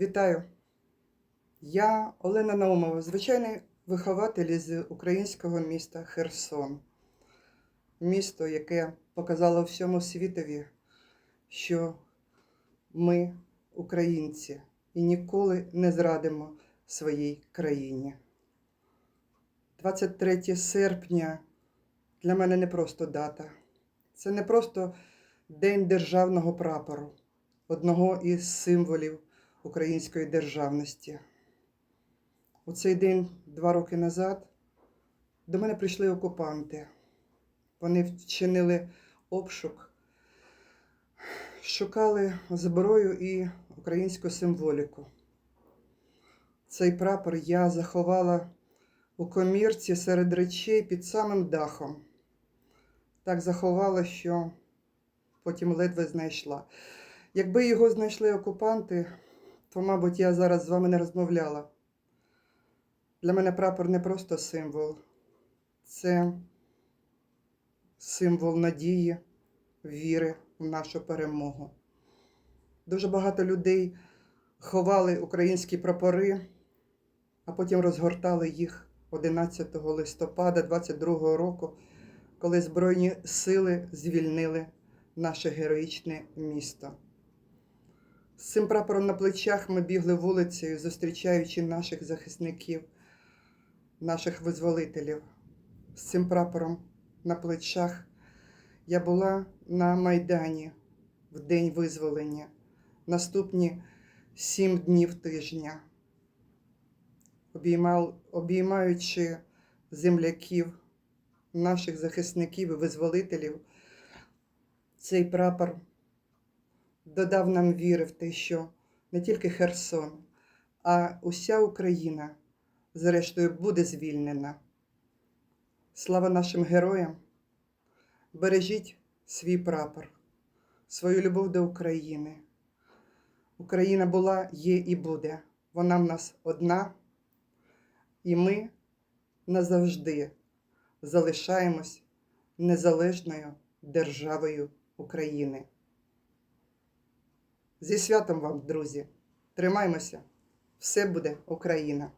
Вітаю! Я Олена Наумова, звичайний вихователь з українського міста Херсон. Місто, яке показало всьому світові, що ми українці і ніколи не зрадимо своїй країні. 23 серпня для мене не просто дата. Це не просто День державного прапору, одного із символів української державності. У цей день, два роки назад, до мене прийшли окупанти. Вони вчинили обшук, шукали зброю і українську символіку. Цей прапор я заховала у комірці серед речей під самим дахом. Так заховала, що потім ледве знайшла. Якби його знайшли окупанти, то, мабуть, я зараз з вами не розмовляла. Для мене прапор не просто символ, це символ надії, віри в нашу перемогу. Дуже багато людей ховали українські прапори, а потім розгортали їх 11 листопада 22 року, коли Збройні сили звільнили наше героїчне місто. З прапором на плечах ми бігли вулицею, зустрічаючи наших захисників, наших визволителів. З цим прапором на плечах я була на Майдані в день визволення, наступні сім днів тижня, обіймаючи земляків, наших захисників і визволителів, цей прапор додав нам віри в те, що не тільки Херсон, а уся Україна, зрештою, буде звільнена. Слава нашим героям! Бережіть свій прапор, свою любов до України. Україна була, є і буде. Вона в нас одна, і ми назавжди залишаємось незалежною державою України. Зі святом вам, друзі! Тримаймося! Все буде Україна!